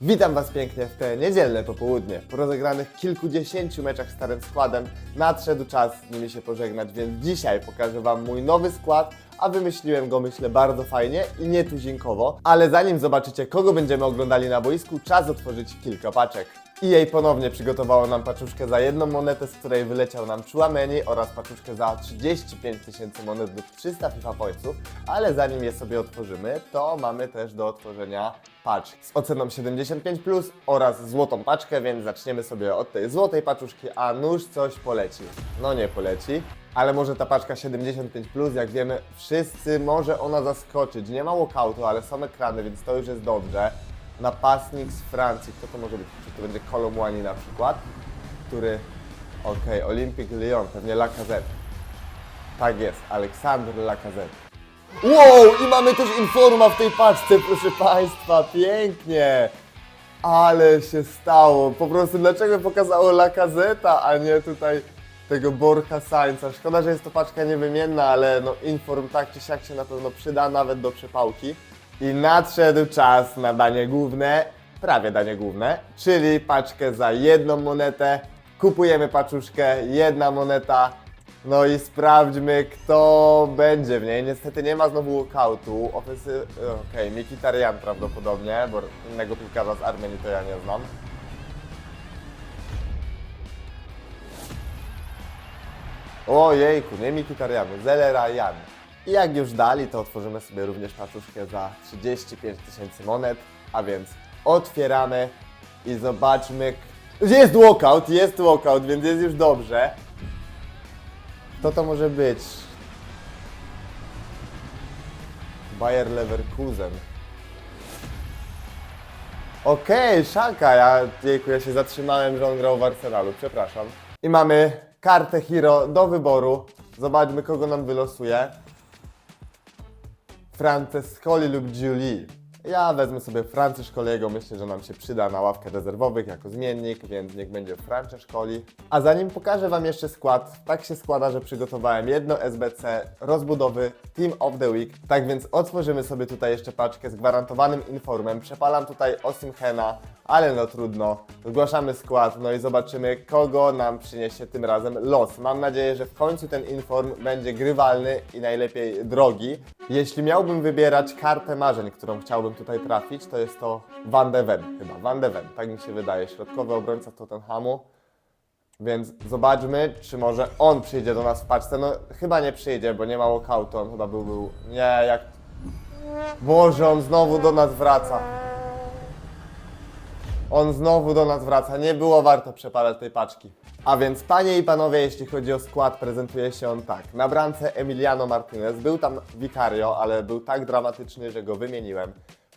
Witam Was pięknie w te niedzielne popołudnie. Po rozegranych kilkudziesięciu meczach starym składem nadszedł czas z nimi się pożegnać, więc dzisiaj pokażę Wam mój nowy skład, a wymyśliłem go myślę bardzo fajnie i nietuzinkowo. Ale zanim zobaczycie kogo będziemy oglądali na boisku, czas otworzyć kilka paczek. EA ponownie przygotowało nam paczuszkę za jedną monetę, z której wyleciał nam Chouameni oraz paczuszkę za 35 tysięcy monet lub 300 FIFA Pointsów, ale zanim je sobie otworzymy, to mamy też do otworzenia paczki z oceną 75+, oraz złotą paczkę, więc zaczniemy sobie od tej złotej paczuszki, a nóż coś poleci. No nie poleci. Ale może ta paczka 75+, jak wiemy, wszyscy może ona zaskoczyć. Nie ma walkoutu, ale są ekrany, więc to już jest dobrze napastnik z Francji. Kto to może być? Czy to będzie Kolomłani na przykład? Który... Okej, Olympic Lyon, pewnie Lacazette. Tak jest, Aleksander Lacazette. Wow, i mamy też informa w tej paczce, proszę Państwa, pięknie! Ale się stało, po prostu dlaczego pokazało Lacazeta, a nie tutaj tego Borja Sainza. Szkoda, że jest to paczka niewymienna, ale no inform tak czy siak się na pewno przyda nawet do przepałki. I nadszedł czas na danie główne, prawie danie główne, czyli paczkę za jedną monetę. Kupujemy paczuszkę, jedna moneta. No i sprawdźmy, kto będzie w niej. Niestety nie ma znowu walkoutu. Ofensy... Okej, Mikitarian prawdopodobnie, bo innego piłkarza z Armenii to ja nie znam. Ojejku, nie Mikitariany, Zelerajan. I jak już dali, to otworzymy sobie również paczuszkę za 35 tysięcy monet, a więc otwieramy i zobaczmy. Jest walkout, jest walkout, więc jest już dobrze. Kto to może być? Bayer Leverkusen. Okej, Szaka, ja, jejku, ja się zatrzymałem, że on grał w Arsenalu, przepraszam. I mamy kartę Hero do wyboru. Zobaczmy, kogo nam wylosuje. Francescoli lub Julie. Ja wezmę sobie Francescoliego, myślę, że nam się przyda na ławkę rezerwowych jako zmiennik, więc niech będzie Francescoli. A zanim pokażę Wam jeszcze skład, tak się składa, że przygotowałem jedno SBC rozbudowy Team of the Week. Tak więc otworzymy sobie tutaj jeszcze paczkę z gwarantowanym informem. Przepalam tutaj Osimhena, ale no trudno. Zgłaszamy skład, no i zobaczymy, kogo nam przyniesie tym razem los. Mam nadzieję, że w końcu ten inform będzie grywalny i najlepiej drogi. Jeśli miałbym wybierać kartę marzeń, którą chciałbym tutaj trafić, to jest to Van de Ven chyba. Van de Ven, tak mi się wydaje. Środkowy obrońca Tottenhamu. Więc zobaczmy, czy może on przyjdzie do nas w paczce. No chyba nie przyjdzie, bo nie ma walkoutu. On chyba był, był... Nie, jak... Boże, on znowu do nas wraca. On znowu do nas wraca. Nie było warto przepalać tej paczki. A więc, panie i panowie, jeśli chodzi o skład, prezentuje się on tak. Na bramce Emiliano Martinez. Był tam Vicario, ale był tak dramatyczny, że go wymieniłem.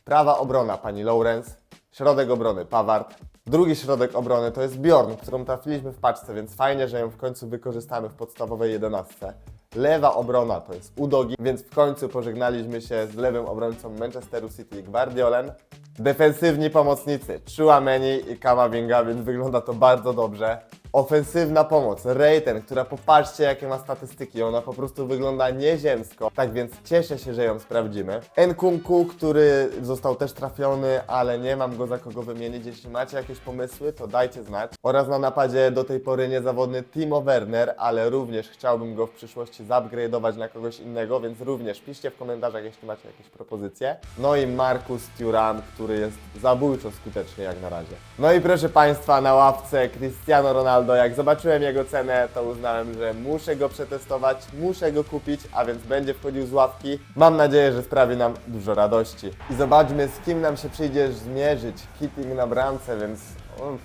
Prawa obrona pani Lawrence. Środek obrony Pawart. Drugi środek obrony to jest Bjorn, którą trafiliśmy w paczce, więc fajnie, że ją w końcu wykorzystamy w podstawowej jedenastce. Lewa obrona to jest Udogi, więc w końcu pożegnaliśmy się z lewym obrońcą Manchesteru City Guardiolem. Defensywni pomocnicy Chouameni i Kamavinga, więc wygląda to bardzo dobrze. Ofensywna pomoc Reiten, która popatrzcie jakie ma statystyki, ona po prostu wygląda nieziemsko. Tak więc cieszę się, że ją sprawdzimy. Nkunku, który został też trafiony, ale nie mam go za kogo wymienić. Jeśli macie jakieś pomysły, to dajcie znać. Oraz na napadzie do tej pory niezawodny Timo Werner, ale również chciałbym go w przyszłości zupgrade'ować na kogoś innego, więc również piszcie w komentarzach, jeśli macie jakieś propozycje. No i Marcus Thuram, który jest zabójczo skuteczny jak na razie. No i proszę Państwa, na ławce Cristiano Ronaldo. Jak zobaczyłem jego cenę, to uznałem, że muszę go przetestować, muszę go kupić, a więc będzie wchodził z ławki. Mam nadzieję, że sprawi nam dużo radości. I zobaczmy, z kim nam się przyjdzie zmierzyć. Hitting na bramce, więc o,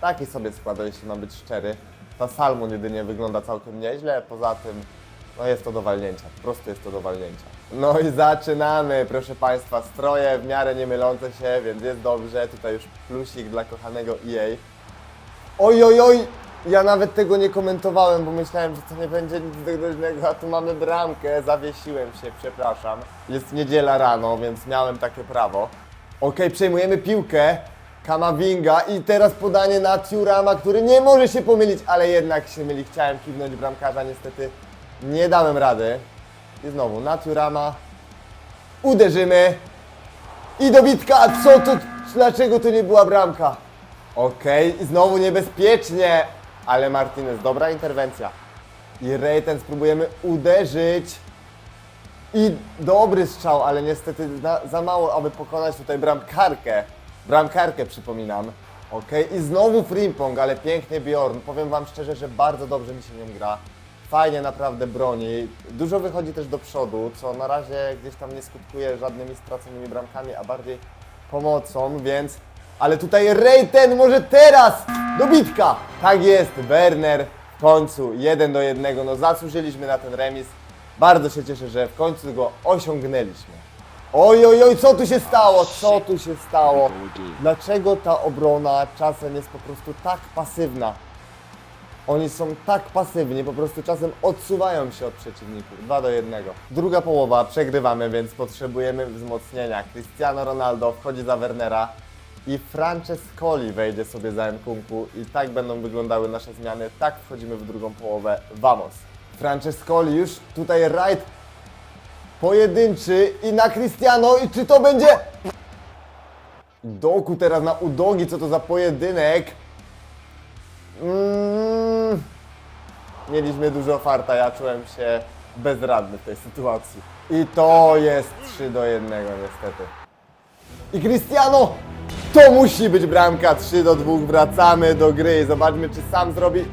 taki sobie składa, jeśli mam być szczery. Ta Salmon jedynie wygląda całkiem nieźle, poza tym no jest to do walnięcia, po prostu jest to do walnięcia. No i zaczynamy, proszę Państwa, stroje w miarę nie mylące się, więc jest dobrze. Tutaj już plusik dla kochanego EA. Oj, oj, oj! Ja nawet tego nie komentowałem, bo myślałem, że to nie będzie nic groźnego, a tu mamy bramkę. Zawiesiłem się, przepraszam. Jest niedziela rano, więc miałem takie prawo. Okej, przejmujemy piłkę. Kamavinga i teraz podanie na Tiurama, który nie może się pomylić, ale jednak się myli. Chciałem kiwnąć bramkarza, niestety nie dałem rady. I znowu na Tiurama. Uderzymy. I dobitka, co to, Dlaczego to nie była bramka? Okej, i znowu niebezpiecznie. Ale Martinez, dobra interwencja. I Rejten spróbujemy uderzyć. I dobry strzał, ale niestety za, mało, aby pokonać tutaj bramkarkę. Bramkarkę przypominam. Okej, i znowu Frimpong, ale pięknie Bjorn. Powiem Wam szczerze, że bardzo dobrze mi się nią gra. Fajnie naprawdę broni. Dużo wychodzi też do przodu, co na razie gdzieś tam nie skutkuje żadnymi straconymi bramkami, a bardziej pomocą, więc... Ale tutaj Rejten może teraz! Dobitka! Tak jest, Werner w końcu 1 do 1. No zasłużyliśmy na ten remis. Bardzo się cieszę, że w końcu go osiągnęliśmy. Oj, oj, oj, co tu się stało? Co tu się stało? Dlaczego ta obrona czasem jest po prostu tak pasywna? Oni są tak pasywni, po prostu czasem odsuwają się od przeciwników. 2 do 1. Druga połowa, przegrywamy, więc potrzebujemy wzmocnienia. Cristiano Ronaldo wchodzi za Wernera i Francescoli wejdzie sobie za Nkunku i tak będą wyglądały nasze zmiany. Tak wchodzimy w drugą połowę. Vamos! Francescoli już tutaj right pojedynczy i na Cristiano i czy to będzie... Doku teraz na udogi, co to za pojedynek? Mm, mieliśmy dużo farta, ja czułem się bezradny w tej sytuacji. I to jest 3 do 1 niestety. I Cristiano! To musi być bramka 3 do 2. Wracamy do gry. Zobaczmy, czy sam zrobi.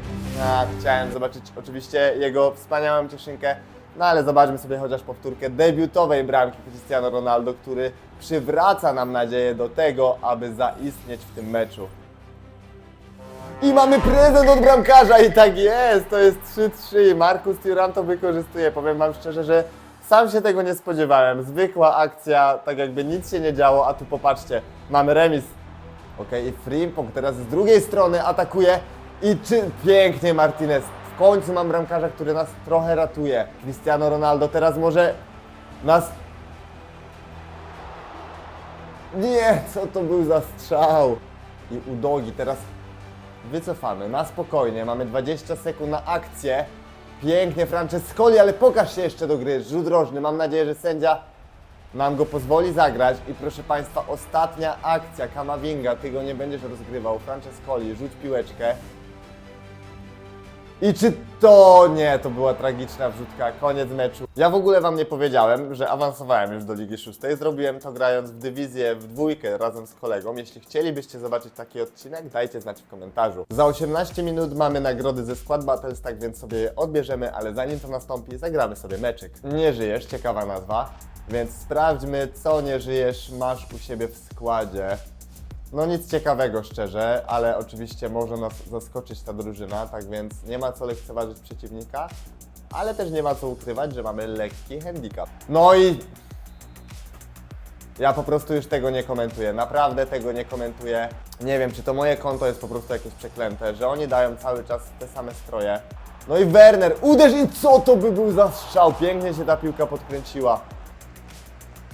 A, chciałem zobaczyć oczywiście jego wspaniałą cieszynkę. No ale zobaczmy sobie chociaż powtórkę debiutowej bramki Cristiano Ronaldo, który przywraca nam nadzieję do tego, aby zaistnieć w tym meczu. I mamy prezent od bramkarza i tak jest, to jest 3-3. Markus Thuram to wykorzystuje. Powiem Wam szczerze, że sam się tego nie spodziewałem. Zwykła akcja, tak jakby nic się nie działo, a tu popatrzcie, mamy remis. Okej, i Frimpong teraz z drugiej strony atakuje i czy pięknie Martinez. W końcu mam bramkarza, który nas trochę ratuje. Cristiano Ronaldo teraz może nas... Nie, co to był za strzał? I udogi teraz wycofamy na spokojnie. Mamy 20 sekund na akcję. Pięknie Francescoli, ale pokaż się jeszcze do gry. Rzut rożny. Mam nadzieję, że sędzia nam go pozwoli zagrać. I proszę Państwa, ostatnia akcja Kamavinga. Ty go nie będziesz rozgrywał. Francescoli, rzuć piłeczkę. I czy to nie, to była tragiczna wrzutka, koniec meczu. Ja w ogóle wam nie powiedziałem, że awansowałem już do Ligi Szóstej. Zrobiłem to grając w dywizję w dwójkę razem z kolegą. Jeśli chcielibyście zobaczyć taki odcinek, dajcie znać w komentarzu. Za 18 minut mamy nagrody ze Squad Battles, tak więc sobie je odbierzemy, ale zanim to nastąpi, zagramy sobie meczyk. Nie żyjesz, ciekawa nazwa. Więc sprawdźmy, co nie żyjesz masz u siebie w składzie. No nic ciekawego szczerze, ale oczywiście może nas zaskoczyć ta drużyna, tak więc nie ma co lekceważyć przeciwnika, ale też nie ma co ukrywać, że mamy lekki handicap. No i ja po prostu już tego nie komentuję, naprawdę tego nie komentuję. Nie wiem, czy to moje konto jest po prostu jakieś przeklęte, że oni dają cały czas te same stroje. No i Werner, uderz i co to by był za strzał, pięknie się ta piłka podkręciła.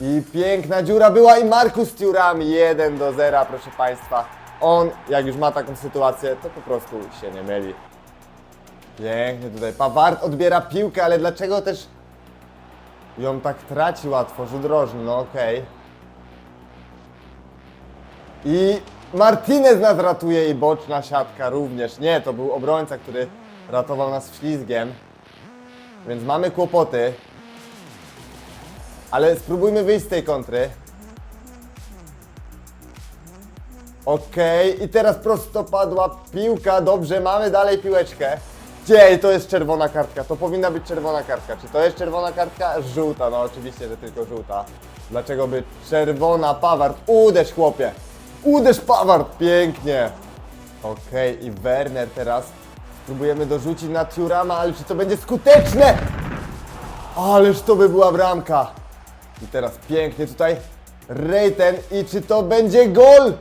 I piękna dziura była i Markus Thuram 1 do 0, proszę Państwa. On, jak już ma taką sytuację, to po prostu się nie myli. Pięknie tutaj. Paward odbiera piłkę, ale dlaczego też ją tak traci łatwo? Rzut rożny, no okej. I Martinez nas ratuje i boczna siatka również. Nie, to był obrońca, który ratował nas ślizgiem. Więc mamy kłopoty. Ale spróbujmy wyjść z tej kontry. Okej, i teraz prostopadła piłka. Dobrze, mamy dalej piłeczkę. Gdzie? To jest czerwona kartka. To powinna być czerwona kartka. Czy to jest czerwona kartka? Żółta, no oczywiście, że tylko żółta. Dlaczego by czerwona Pawart? Uderz, chłopie! Uderz, Pawart! Pięknie! Okej, i Werner teraz. Spróbujemy dorzucić na Tiurama, ale czy to będzie skuteczne? Ależ to by była bramka. I teraz pięknie tutaj Rejten i czy to będzie gol?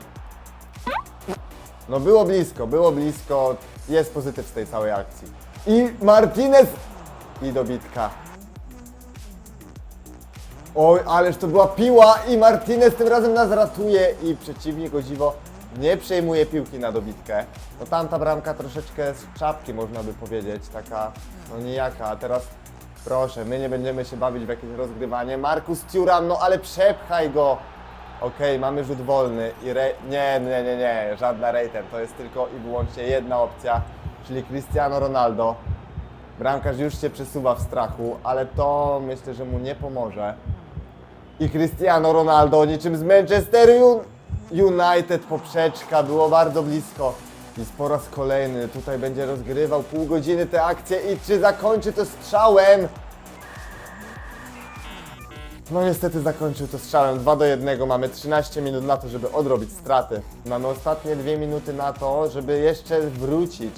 No było blisko, było blisko. Jest pozytyw z tej całej akcji. I Martinez i dobitka. Oj, ależ to była piła i Martinez tym razem nas ratuje i przeciwnik o dziwo nie przejmuje piłki na dobitkę. No tamta bramka troszeczkę z czapki można by powiedzieć, taka no nijaka, a teraz proszę, my nie będziemy się bawić w jakieś rozgrywanie. Markus Thuram, no ale przepchaj go! Okej, mamy rzut wolny i re... Nie, nie, nie, nie, żadna rater. To jest tylko i wyłącznie jedna opcja, czyli Cristiano Ronaldo. Bramkarz już się przesuwa w strachu, ale to myślę, że mu nie pomoże. I Cristiano Ronaldo niczym z Manchester Un- United poprzeczka, było bardzo blisko. I po raz kolejny tutaj będzie rozgrywał pół godziny te akcje i czy zakończy to strzałem? No niestety zakończył to strzałem 2 do 1. Mamy 13 minut na to, żeby odrobić straty. Mamy ostatnie 2 minuty na to, żeby jeszcze wrócić.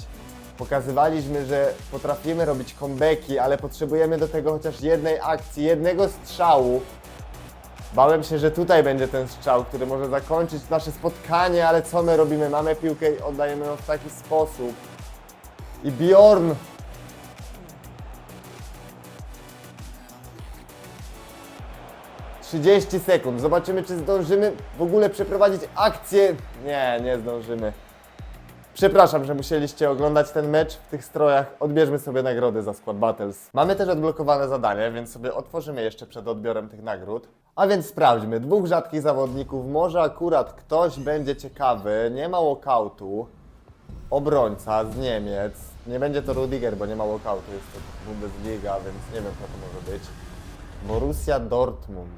Pokazywaliśmy, że potrafimy robić comebacki, ale potrzebujemy do tego chociaż jednej akcji, jednego strzału. Bałem się, że tutaj będzie ten strzał, który może zakończyć nasze spotkanie, ale co my robimy? Mamy piłkę i oddajemy ją w taki sposób. I Bjorn 30 sekund. Zobaczymy, czy zdążymy w ogóle przeprowadzić akcję. Nie, nie zdążymy. Przepraszam, że musieliście oglądać ten mecz w tych strojach. Odbierzmy sobie nagrody za Squad Battles. Mamy też odblokowane zadanie, więc sobie otworzymy jeszcze przed odbiorem tych nagród. A więc sprawdźmy. Dwóch rzadkich zawodników. Może akurat ktoś będzie ciekawy. Nie ma walkoutu. Obrońca z Niemiec. Nie będzie to Rudiger, bo nie ma walkoutu. Jest to Bundesliga, więc nie wiem, kto to może być. Borussia Dortmund.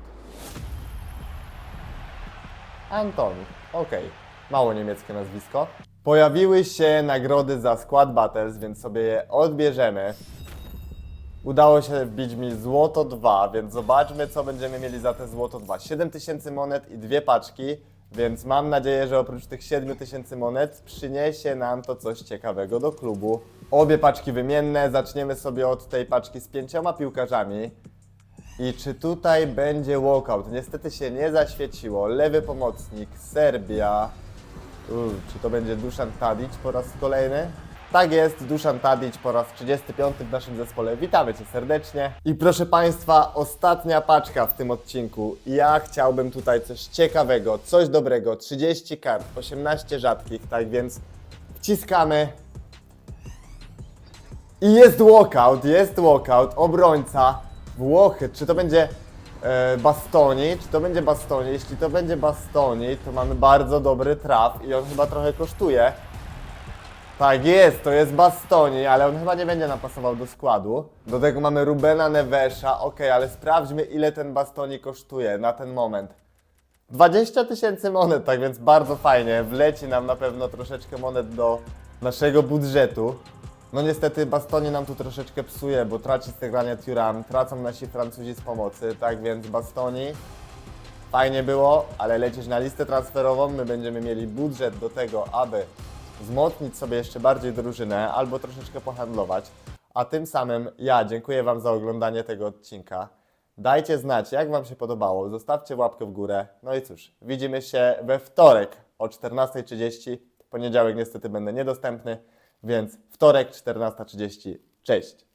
Anton. Okej. Mało niemieckie nazwisko. Pojawiły się nagrody za Squad Battles, więc sobie je odbierzemy. Udało się wbić mi złoto 2, więc zobaczmy, co będziemy mieli za te złoto 2. 7000 monet i dwie paczki, więc mam nadzieję, że oprócz tych 7000 monet przyniesie nam to coś ciekawego do klubu. Obie paczki wymienne. Zaczniemy sobie od tej paczki z pięcioma piłkarzami. I czy tutaj będzie walkout? Niestety się nie zaświeciło. Lewy pomocnik, Serbia. Uuu, czy to będzie Duszan Tadic po raz kolejny? Tak jest, Duszan Tadic po raz 35 w naszym zespole. Witamy Cię serdecznie. I proszę Państwa, ostatnia paczka w tym odcinku. Ja chciałbym tutaj coś ciekawego, coś dobrego. 30 kart, 18 rzadkich, tak więc wciskamy. I jest walkout, jest walkout, obrońca, Włochy. Czy to będzie e, Bastoni, czy to będzie Bastoni? Jeśli to będzie Bastoni, to mamy bardzo dobry traf i on chyba trochę kosztuje. Tak jest, to jest Bastoni, ale on chyba nie będzie napasował do składu. Do tego mamy Rubena Nevesza, ok, ale sprawdźmy ile ten Bastoni kosztuje na ten moment. 20 tysięcy monet, tak więc bardzo fajnie. Wleci nam na pewno troszeczkę monet do naszego budżetu. No niestety Bastoni nam tu troszeczkę psuje, bo traci stegranie Turam, tracą nasi Francuzi z pomocy, tak więc Bastoni fajnie było, ale lecisz na listę transferową, my będziemy mieli budżet do tego, aby wzmocnić sobie jeszcze bardziej drużynę albo troszeczkę pohandlować. A tym samym ja dziękuję Wam za oglądanie tego odcinka. Dajcie znać, jak Wam się podobało, zostawcie łapkę w górę. No i cóż, widzimy się we wtorek o 14.30. Poniedziałek niestety będę niedostępny, więc wtorek 14.30. Cześć!